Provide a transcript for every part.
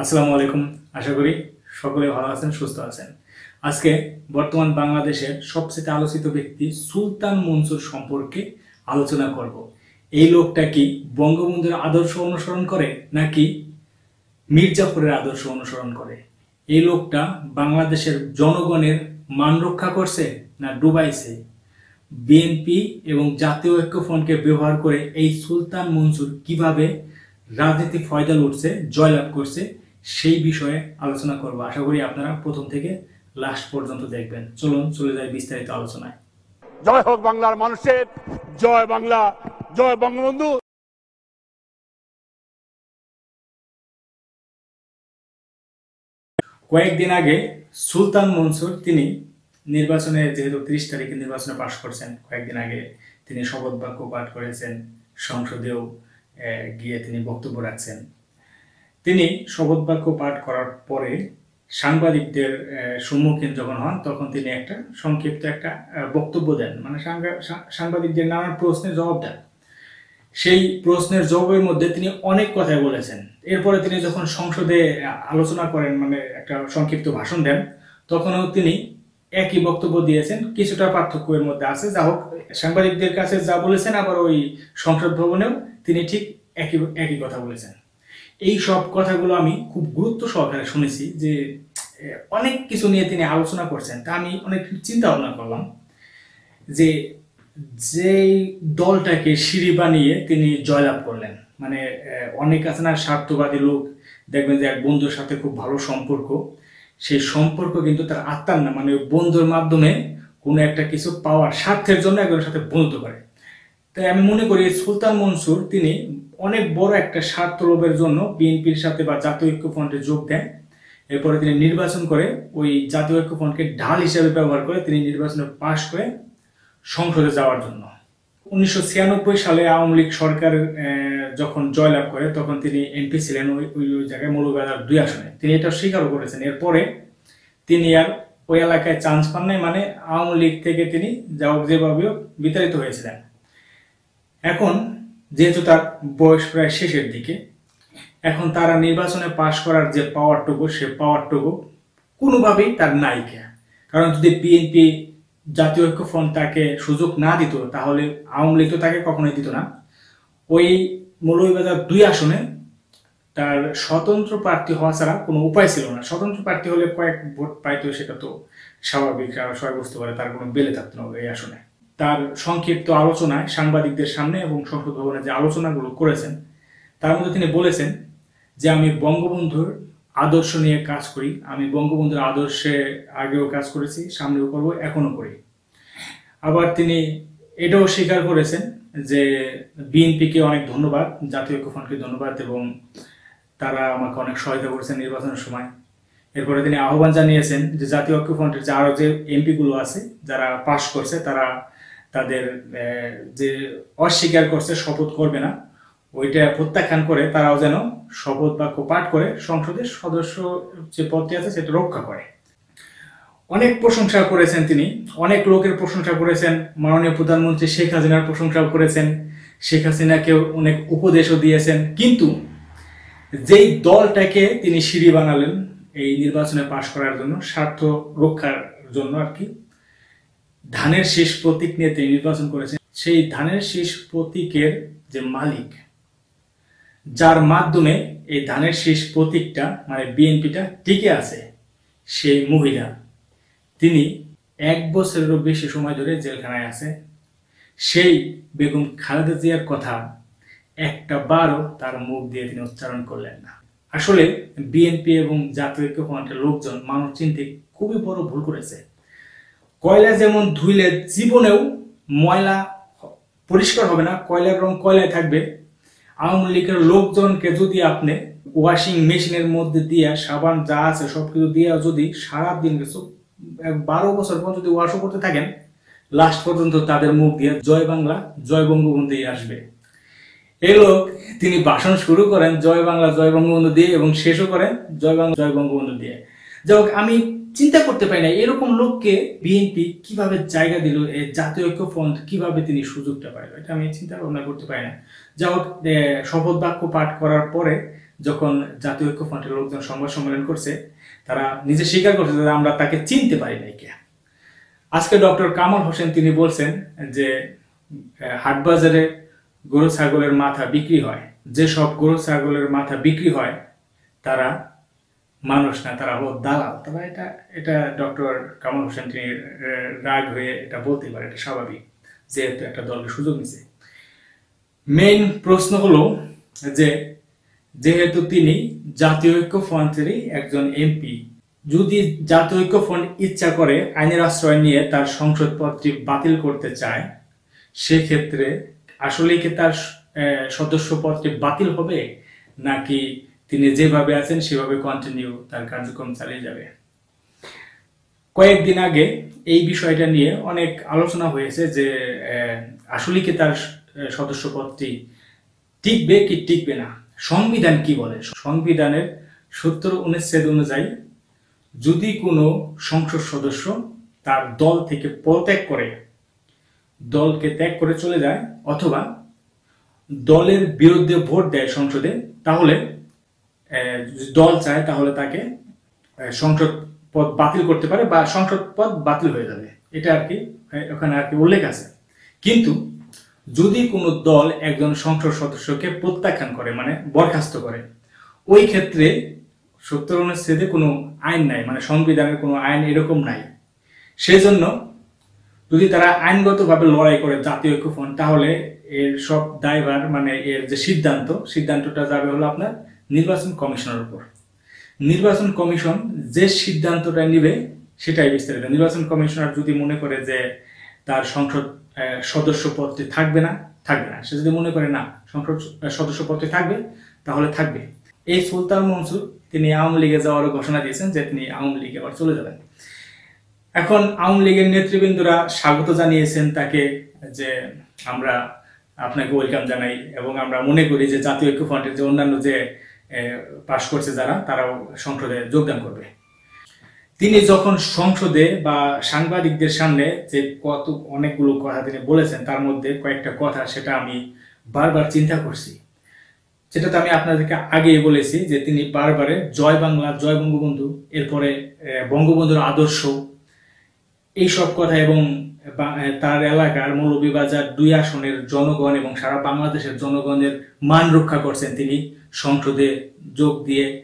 আসসালামু আলাইকুম। আশা করি সকলে ভালো আছেন, সুস্থ আছেন। আজকে বর্তমান বাংলাদেশের সবচেয়ে আলোচিত ব্যক্তি সুলতান মনসুর সম্পর্কে আলোচনা করব। এই লোকটা কি বঙ্গবন্ধুর আদর্শ অনুসরণ করে, নাকি মির্জাফরের আদর্শ অনুসরণ করে? এই লোকটা বাংলাদেশের জনগণের মান রক্ষা করছে না ডুবাইছে? বিএনপি এবং জাতীয় ঐক্যফ্রন্টকে ব্যবহার করে এই সুলতান মনসুর কীভাবে রাজনীতি ফয়দা লুটছে জয়লাভ করছে সেই বিষয়ে আলোচনা করব। আশা করি আপনারা প্রথম থেকে লাস্ট পর্যন্ত দেখবেন। চলুন চলে যাই বিস্তারিত আলোচনায়। জয় হোক বাংলার মানুষের জয় বাংলা জয় বঙ্গবন্ধু। কয়েকদিন আগে সুলতান মনসুর, তিনি নির্বাচনে যেহেতু ত্রিশ তারিখে নির্বাচনে পাশ করছেন, কয়েকদিন আগে তিনি শপথ বাক্য পাঠ করেছেন, সংসদেও গিয়ে তিনি বক্তব্য রাখছেন। তিনি শপথ বাক্য পাঠ করার পরে সাংবাদিকদের সম্মুখীন যখন হন, তখন তিনি একটা সংক্ষিপ্ত একটা বক্তব্য দেন। মানে সাংবাদিকদের নানান প্রশ্নের জবাব দেন। সেই প্রশ্নের জবাবের মধ্যে তিনি অনেক কথাই বলেছেন। এরপরে তিনি যখন সংসদে আলোচনা করেন মানে একটা সংক্ষিপ্ত ভাষণ দেন, তখনও তিনি একই বক্তব্য দিয়েছেন। কিছুটা পার্থক্য এর মধ্যে আছে। যা হোক, সাংবাদিকদের কাছে যা বলেছেন, আবার ওই সংসদ ভবনেও তিনি ঠিক একই একই কথা বলেছেন। এই সব কথাগুলো আমি খুব গুরুত্ব সহকারে শুনেছি যে অনেক কিছু নিয়ে তিনি আলোচনা করছেন। তা আমি অনেক চিন্তা ভাবনা করলাম যে যেই দলটাকে সিঁড়ি বানিয়ে তিনি জয়লাভ করলেন মানে অনেক আছে না, স্বার্থবাদী লোক, দেখবেন যে এক বন্ধুর সাথে খুব ভালো সম্পর্ক, সেই সম্পর্ক কিন্তু তার আত্মার না মানে বন্ধুর মাধ্যমে কোনো একটা কিছু পাওয়ার স্বার্থের জন্য একজনের সাথে বন্ধুত্ব করে। তাই আমি মনে করি সুলতান মনসুর, তিনি অনেক বড় একটা স্বার্থ লোভের জন্য বিএনপির সাথে বা জাতীয় ঐক্যফ্রন্টে যোগ দেন। এরপরে তিনি নির্বাচন করে ওই জাতীয় ঐক্যফ্রন্টকে ঢাল হিসেবে ব্যবহার করে তিনি নির্বাচনে পাশ করে সংসদে যাওয়ার জন্য। উনিশশো ছিয়ানব্বই সালে আওয়ামী লীগ সরকার যখন জয়লাভ করে, তখন তিনি এমপি ছিলেন ওই ওই জায়গায় মৌলবাজার দুই আসনে। তিনি এটা স্বীকারও করেছেন। এরপরে তিনি আর ওই এলাকায় চান্স পান নাই মানে আওয়ামী লীগ থেকে তিনি যা হোক যেভাবে হোক বিতাড়িত হয়েছিলেন। এখন যেহেতু তার বয়স প্রায় শেষের দিকে, এখন তারা নির্বাচনে পাশ করার যে পাওয়ারটুকু সে পাওয়ারটুকু কোনোভাবেই তার নায়িকা কারণ যদি বিএনপি জাতীয় ঐক্যফ্রন্ট তাকে সুযোগ না দিত, তাহলে আওয়ামী লীগ তো তাকে কখনোই দিত না। ওই মৌলভীবাজার দুই আসনে তার স্বতন্ত্র প্রার্থী হওয়া ছাড়া কোনো উপায় ছিল না। স্বতন্ত্র প্রার্থী হলে কয়েক ভোট পাইতো সেটা তো স্বাভাবিক, আর সবাই বুঝতে পারে তার কোনো বেলে থাকতো না এই আসনে। তার সংক্ষিপ্ত আলোচনায় সাংবাদিকদের সামনে এবং সংসদ ভবনে যে আলোচনাগুলো করেছেন, তার মধ্যে তিনি বলেছেন যে, আমি বঙ্গবন্ধুর আদর্শ নিয়ে কাজ করি। আমি বঙ্গবন্ধুর আদর্শে আগেও কাজ করেছি, সামনেও করব, এখনও করি। আবার তিনি এটাও স্বীকার করেছেন যে বিএনপিকে অনেক ধন্যবাদ, জাতীয় ঐক্যফ্রন্টকে ধন্যবাদ এবং তারা আমাকে অনেক সহায়তা করেছেন নির্বাচনের সময়। এরপরে তিনি আহ্বান জানিয়েছেন যে জাতীয় ঐক্যফ্রন্টের যে আরও যে এমপিগুলো আছে, যারা পাশ করছে, তারা তাদের যে অস্বীকার করছে, শপথ করবে না। ওইটা প্রত্যাখ্যান করে তারাও যেন শপথ বাক্য পাঠ করে সংসদের সদস্য যে পদটি আছে সেটা রক্ষা করে। অনেক প্রশংসা করেছেন তিনি। অনেক লোকের প্রশংসা করেছেন। মাননীয় প্রধানমন্ত্রী শেখ হাসিনার প্রশংসাও করেছেন। শেখ হাসিনাকেও অনেক উপদেশও দিয়েছেন। কিন্তু যেই দলটাকে তিনি সিঁড়ি বানালেন এই নির্বাচনে পাশ করার জন্য, স্বার্থ রক্ষার জন্য আর কি, ধানের শেষ প্রতীক নিয়ে তিনি নির্বাচন করেছেন। সেই ধানের শেষ প্রতীকের যে মালিক যার মাধ্যমে এই ধানের শেষ প্রতীকটা মানে বিএনপিটা টিকে আছে, সেই মহিলা। তিনি এক বছরেরও বেশি সময় ধরে জেলখানায় আছে। সেই বেগম খালেদা জিয়ার কথা একটা বারও তার মুখ দিয়ে তিনি উচ্চারণ করলেন না। আসলে বিএনপি এবং জাতীয় ঐক্যফ্রন্টের লোকজন মানুষ চিনতে খুবই বড় ভুল করেছে। কয়লা যেমন ধুইলে জীবনেও ময়লা পরিষ্কার হবে না, কয়লার রং কয়লায় থাকবে আওয়ামী লীগের লোকজনকে যদি আপনি ওয়াশিং মেশিনের মধ্যে দিয়ে, সাবান যা আছে সবকিছু দিয়ে যদি সারাদিন কিছু বারো বছর পর্যন্ত যদি ওয়াশও করতে থাকেন লাস্ট পর্যন্ত তাদের মুখ দিয়ে জয় বাংলা, জয় বঙ্গবন্ধুই আসবে। এই লোক, তিনি ভাষণ শুরু করেন জয় বাংলা, জয় বঙ্গবন্ধু দিয়ে এবং শেষও করেন জয় বাংলা, জয় বঙ্গবন্ধু দিয়ে। যাই হোক, আমি চিন্তা করতে পারি না। এরকম লোককে বিএনপি কীভাবে জায়গা দিল জাতীয় ঐক্য ফ্রন্ট কীভাবে তিনি সুযোগটা পাইল, এটা আমি চিন্তা ভাবনা করতে পারি না। যা হোক শপথ বাক্য পাঠ করার পরে যখন জাতীয় ঐক্য ফ্রন্টের লোকজন সংবাদ সম্মেলন করছে, তারা নিজে স্বীকার করছে যে আমরা তাকে চিনতে পারি নাই কে আজকে ডক্টর কামাল হোসেন তিনি বলছেন যে হাটবাজারে গরু ছাগলের মাথা বিক্রি হয়। যেসব গরু ছাগলের মাথা বিক্রি হয়, তারা মানুষ না তারা হলো দালাল। তবে এটা এটা ডক্টর কামাল হোসেন তিনি রাগ হয়ে এটা বলতে পারে এটা স্বাভাবিক যেহেতু একটা দলকে সুযোগ নিছে। মেইন প্রশ্ন হলো যে যেহেতু তিনি জাতীয় ঐক্য ফ্রন্টেরই একজন এমপি যদি জাতীয় ঐক্য ফ্রন্ট ইচ্ছা করে আইনের আশ্রয় নিয়ে তার সংসদ পদটি বাতিল করতে চায় সেক্ষেত্রে আসলে কি তার আহ, সদস্য পদটি বাতিল হবে? নাকি তিনি যেভাবে আছেন সেভাবে কন্টিনিউ তার কার্যক্রম চালিয়ে যাবে। কয়েকদিন আগে এই বিষয়টা নিয়ে অনেক আলোচনা হয়েছে যে আসলে কি তার আহ, সদস্য পদটি টিকবে কি টিকবে না? সংবিধান কি বলে? সংবিধানের সত্তর অনুচ্ছেদ অনুযায়ী যদি কোনো সংসদ সদস্য তার দল থেকে পদত্যাগ করে দলকে ত্যাগ করে চলে যায় অথবা দলের বিরুদ্ধে ভোট দেয় সংসদে তাহলে দল চায় তাহলে তাকে সংসদ পদ বাতিল করতে পারে বা সংসদ পদ বাতিল হয়ে যাবে। এটা আর কি ওখানে আর কি উল্লেখ আছে। কিন্তু যদি কোনো দল একজন সংসদ সদস্যকে প্রত্যাখ্যান করে মানে বরখাস্ত করে, ওই ক্ষেত্রে সত্তর অনুচ্ছেদে কোনো আইন নাই মানে সংবিধানের কোনো আইন এরকম নাই। সেই জন্য যদি তারা আইনগতভাবে লড়াই করে জাতীয় ঐক্যফ্রন্ট, তাহলে এর সব দায়ভার মানে এর যে সিদ্ধান্ত, সিদ্ধান্তটা যাবে হলো আপনার নির্বাচন কমিশনের উপর। নির্বাচন কমিশন যে সিদ্ধান্তটা নিবে সেটাই বিস্তারিত। নির্বাচন কমিশনার যদি মনে করে যে তার সংসদ সদস্য পদটি থাকবে না থাকবে না। সে যদি মনে করে না, সংসদ সদস্য পদটি থাকবে, তাহলে থাকবে। এই সুলতান মনসুর, তিনি আওয়ামী লীগে যাওয়ার ঘোষণা দিয়েছেন যে তিনি আওয়ামী লীগে আবার চলে যাবেন। এখন আওয়ামী লীগের নেতৃবৃন্দরা স্বাগত জানিয়েছেন তাকে যে আমরা আপনাকে ওয়েলকাম জানাই এবং আমরা মনে করি যে জাতীয় ঐক্য ফ্রন্টের যে অন্যান্য যে পাশ করছে যারা, তারাও সংসদে যোগদান করবে। তিনি যখন সংসদে বা সাংবাদিকদের সামনে যে কত, অনেকগুলো কথা তিনি বলেছেন, তার মধ্যে কয়েকটা কথা সেটা আমি বারবার চিন্তা করছি। যেটা তো আমি আপনাদেরকে আগেই বলেছি যে তিনি বারবারে জয় বাংলা, জয় বঙ্গবন্ধু, এরপরে বঙ্গবন্ধুর আদর্শ এই সব কথা এবং তার এলাকার মৌলভীবাজার দুই আসনের জনগণ এবং সারা বাংলাদেশের জনগণের মান রক্ষা করছেন তিনি, সংসদে যোগ দিয়ে।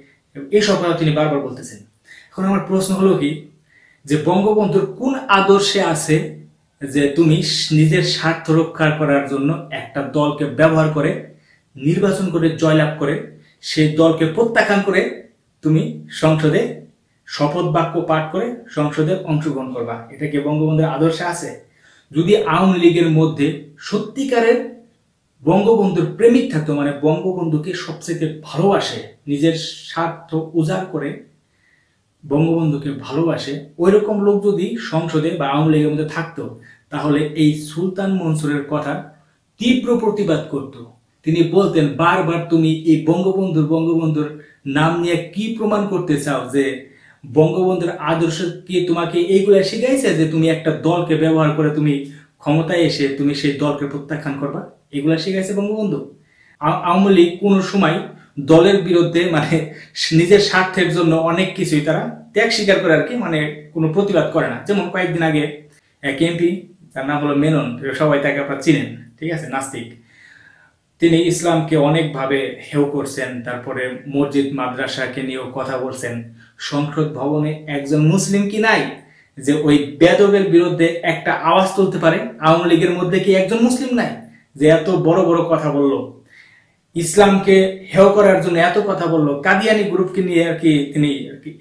এইসব কথা তিনি বারবার বলতেছেন। এখন আমার প্রশ্ন হলো কি, যে বঙ্গবন্ধুর কোন আদর্শে আছে যে তুমি নিজের স্বার্থ রক্ষা করার জন্য একটা দলকে ব্যবহার করে, নির্বাচন করে, জয়লাভ করে, সেই দলকে প্রত্যাখ্যান করে তুমি সংসদে শপথ বাক্য পাঠ করে সংসদে অংশগ্রহণ করবা। এটা কি বঙ্গবন্ধুর আদর্শে আছে? যদি আওয়ামী লীগের মধ্যে সত্যিকারের বঙ্গবন্ধুর প্রেমিক থাকতো মানে বঙ্গবন্ধুকে সবচেয়ে ভালোবাসে, নিজের স্বার্থ উজাড় করে বঙ্গবন্ধুকে ভালোবাসে ওই রকম লোক যদি সংসদে বা আওয়ামী লীগের মধ্যে থাকতো, তাহলে এই সুলতান মনসুরের কথা তীব্র প্রতিবাদ করত। তিনি বলতেন, বারবার তুমি এই বঙ্গবন্ধুর বঙ্গবন্ধুর নাম নিয়ে কি প্রমাণ করতে চাও যে বঙ্গবন্ধুর আদর্শ কি তোমাকে এইগুলা শিখাইছে যে তুমি একটা দলকে ব্যবহার করে তুমি ক্ষমতায় এসে তুমি সেই দলকে প্রত্যাখ্যান করবা? এগুলা শিখাইছে বঙ্গবন্ধু। আওয়ামী লীগ কোনো সময় দলের বিরুদ্ধে মানে নিজের স্বার্থের জন্য অনেক কিছুই তারা ত্যাগ স্বীকার করে আর কি মানে কোনো প্রতিবাদ করে না। যেমন কয়েকদিন আগে এক এমপি তার নাম হলো মেনন সবাই তাকে আপনারা চিনেন, ঠিক আছে? নাস্তিক। তিনি ইসলামকে অনেকভাবে হেয় করছেন, তারপরে মসজিদ, মাদ্রাসাকে নিয়েও কথা বলছেন। সংসদ ভবনে একজন মুসলিম কি নাই? যে ওই বেদবের বিরুদ্ধে একটা আওয়াজ তুলতে পারে, আওয়ামী লীগের মধ্যে কি একজন মুসলিম নাই? যে এত বড় বড় কথা বলল। ইসলামকে হেয় করার জন্য এত কথা বলল। কাদিয়ানি গ্রুপকে নিয়ে আর কি তিনি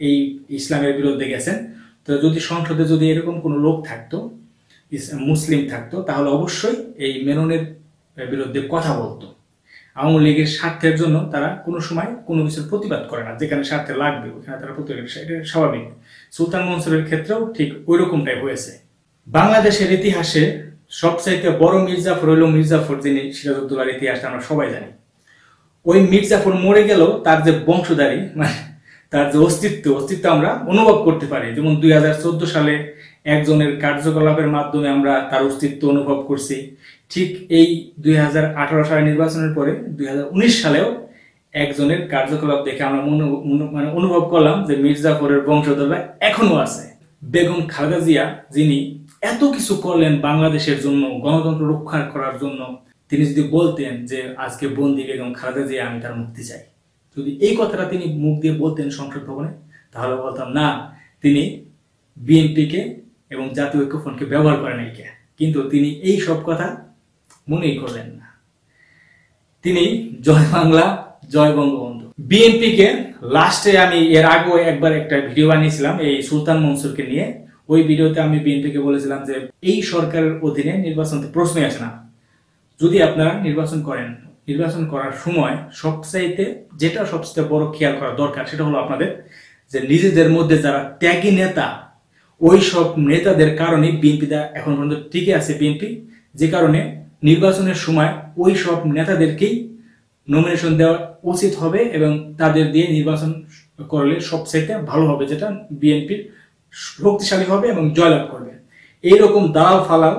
এই ইসলামের বিরুদ্ধে গেছেন। তো যদি সংসদে যদি এরকম কোনো লোক থাকতো মুসলিম থাকতো, তাহলে অবশ্যই এই মেননের বিরুদ্ধে কথা বলতো। আওয়ামী লীগের স্বার্থের জন্য তারা কোনো সময় কোনো কিছুর প্রতিবাদ করে না। যেখানে স্বার্থে লাগবে ওখানে তারা প্রতিবাদ এটা স্বাভাবিক। সুলতান মনসুরের ক্ষেত্রেও ঠিক ওই রকমটাই হয়েছে। বাংলাদেশের ইতিহাসে সবচাইতে বড় মির্জাফর হইল মির্জাফর, যিনি সিরাজউদ্দৌলার ইতিহাসটা আমরা সবাই জানি। ওই মির্জাফর মরে গেল তার যে বংশধারী মানে তার যে অস্তিত্ব অস্তিত্ব আমরা অনুভব করতে পারি। যেমন দুই হাজার চোদ্দ সালে একজনের কার্যকলাপের মাধ্যমে আমরা তার অস্তিত্ব অনুভব করছি। ঠিক এই দুই হাজার আঠারো সালের নির্বাচনের পরে দুই হাজার উনিশ সালেও একজনের কার্যকলাপ দেখে আমরা মনো- অনুভব করলাম যে মির্জাফরের বংশধররা এখনও আছে। বেগম খালেদা জিয়া, যিনি এত কিছু করলেন বাংলাদেশের জন্য, গণতন্ত্র রক্ষা করার জন্য, তিনি যদি বলতেন যে আজকে বন্দি বেগম খালেদা জিয়া, আমি তার মুক্তি চাই। যদি এই কথাটা তিনি মুখ দিয়ে বলতেন সংসদ ভবনে, তাহলে বলতাম, না, তিনি বিএনপিকে এবং জাতীয় ঐক্যফ্রন্টকে ব্যবহার করেন এইকে কিন্তু তিনি এই সব কথা মনেই করলেন না। তিনি জয় বাংলা, জয় বঙ্গবন্ধু। বিএনপিকে লাস্টে আমি এর আগেও একবার একটা ভিডিও বানিয়েছিলাম, এই সুলতান মনসুরকে নিয়ে। ওই ভিডিওতে আমি বিএনপিকে বলেছিলাম যে, এই সরকারের অধীনে নির্বাচন প্রশ্নই আসে না। যদি আপনারা নির্বাচন করেন, নির্বাচন করার সময় সবচাইতে যেটা সবচেয়ে বড় খেয়াল করা দরকার, সেটা হলো আপনাদের যে নিজেদের মধ্যে যারা ত্যাগী নেতা ওই সব নেতাদের কারণে বিএনপিটা এখন পর্যন্ত টিকে আছে বিএনপি। যে কারণে নির্বাচনের সময় ওই সব নেতাদেরকেই নমিনেশন দেওয়া উচিত হবে এবং তাদের দিয়ে নির্বাচন করলে সবচাইতে ভালো হবে, যেটা বিএনপির শক্তিশালী হবে এবং জয়লাভ করবে। এইরকম দালাল ফালাল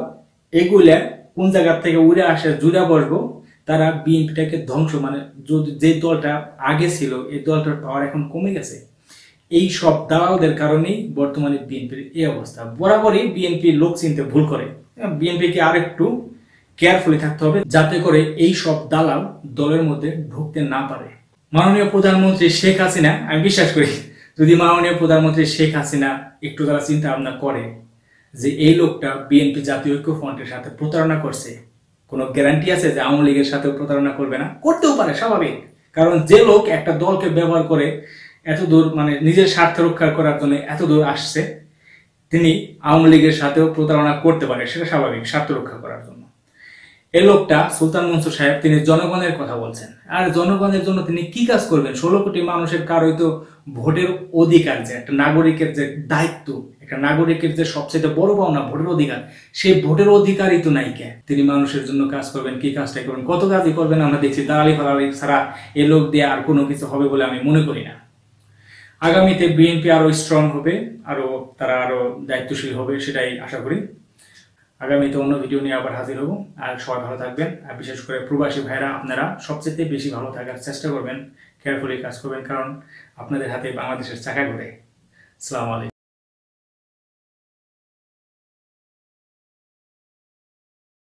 এগুলা কোন জায়গার থেকে উড়ে আসে, জুড়ে বসবো, তারা বিএনপিটাকে ধ্বংস মানে যে দলটা আগে ছিল, এই দলটার পাওয়ার এখন কমে গেছে। এই সব দালালদের কারণেই বর্তমানে বিএনপির এই অবস্থা। বরাবরই বিএনপি লোক চিনতে ভুল করে। বিএনপিকে আরেকটু কেয়ারফুলি থাকতে হবে যাতে করে এই সব দালাল দলের মধ্যে ঢুকতে না পারে। মাননীয় প্রধানমন্ত্রী শেখ হাসিনা, আমি বিশ্বাস করি, যদি মাননীয় প্রধানমন্ত্রী শেখ হাসিনা একটু তারা চিন্তা ভাবনা করে যে এই লোকটা বিএনপি জাতীয় ঐক্য ফ্রন্টের সাথে প্রতারণা করছে, কোনো গ্যারান্টি আছে যে আওয়ামী লীগের সাথে প্রতারণা করবে না? করতেও পারে, স্বাভাবিক। কারণ যে লোক একটা দলকে ব্যবহার করে এত দূর মানে নিজের স্বার্থ রক্ষা করার জন্য এত দূর আসছে, তিনি আওয়ামী লীগের সাথেও প্রতারণা করতে পারে, সেটা স্বাভাবিক, স্বার্থ রক্ষা করার জন্য। এই লোকটা সুলতান মনসুর সাহেব, তিনি জনগণের কথা বলছেন। আর জনগণের জন্য তিনি কি কাজ করবেন? ষোলো কোটি মানুষের কারোই তো ভোটের অধিকার যে একটা নাগরিকের যে দায়িত্ব, একটা নাগরিকের যে সবচেয়ে বড় পাওনা, ভোটের অধিকার, সেই ভোটের অধিকারই তো নাই কে? তিনি মানুষের জন্য কাজ করবেন, কি কাজটা করবেন? কত কাজই করবেন? আমরা দেখছি দালালি ফালালি ছাড়া এ লোক দিয়ে আর কোনো কিছু হবে বলে আমি মনে করি না। আগামীতে বিএনপি আরও স্ট্রং হবে, আরও তারা আরও দায়িত্বশীল হবে, সেটাই আশা করি। আগামীতে অন্য ভিডিও নিয়ে আবার হাজির হব। আর সবাই ভালো থাকবেন। আর বিশেষ করে প্রবাসী ভাইরা আপনারা সবচেয়ে বেশি ভালো থাকার চেষ্টা করবেন কেয়ারফুলি কাজ করবেন, কারণ আপনাদের হাতে বাংলাদেশের চাকা ঘুরে। সালাম